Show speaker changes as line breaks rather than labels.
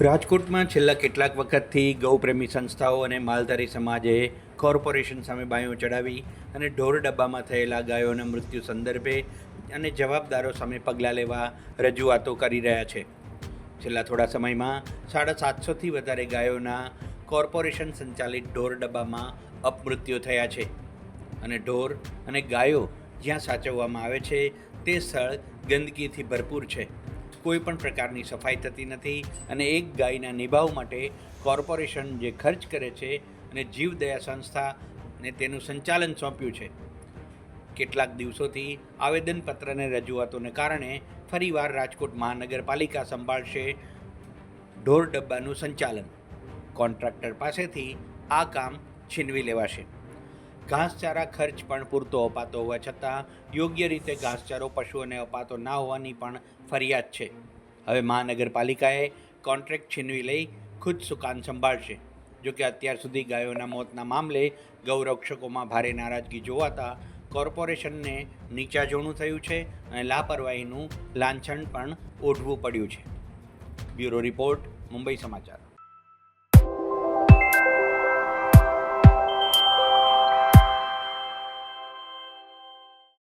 રાજકોટમાં છેલ્લા કેટલાક વખતથી ગૌપ્રેમી સંસ્થાઓ અને માલધારી સમાજે કોર્પોરેશન સામે બાયો ચડાવી અને ઢોર ડબ્બામાં થયેલા ગાયોના મૃત્યુ સંદર્ભે અને જવાબદારો સામે પગલાં લેવા રજૂઆતો કરી રહ્યા છે. છેલ્લા થોડા સમયમાં સાડા સાતસોથી વધારે ગાયોના કોર્પોરેશન સંચાલિત ઢોર ડબ્બામાં અપમૃત્યુ થયા છે. અને ઢોર અને ગાયો જ્યાં સાચવવામાં આવે છે તે સ્થળ ગંદકીથી ભરપૂર છે. કોઈ પણ પ્રકારની સફાઈ થતી નથી અને એક ગાયના નિભાવ માટે કોર્પોરેશન જે ખર્ચ કરે છે અને જીવદયા સંસ્થાને તેનું સંચાલન સોંપ્યું છે. કેટલાક દિવસોથી આવેદનપત્રને રજૂઆતોને કારણે ફરીવાર રાજકોટ મહાનગરપાલિકા સંભાળશે ઢોર ડબ્બાનું સંચાલન. કોન્ટ્રાક્ટર પાસેથી આ કામ છીનવી લેવાશે. ઘાસચારા ખર્ચ પણ પૂરતો અપાતો હોવા છતાં યોગ્ય રીતે ઘાસચારો, પશુઓને અપાતો ના હોવાની પણ ફરિયાદ છે. હવે મહાનગરપાલિકાએ કોન્ટ્રાક્ટ છીનવી લઈ ખુદ સુકાન સંભાળશે. જોકે અત્યાર સુધી ગાયોના મોતના મામલે ગૌરક્ષકોમાં ભારે નારાજગી જોવાતા કોર્પોરેશનને નીચા જોણું થયું છે અને લાપરવાહીનું લાંછન પણ ઓઢવું પડ્યું છે. બ્યુરો રિપોર્ટ, મુંબઈ સમાચાર.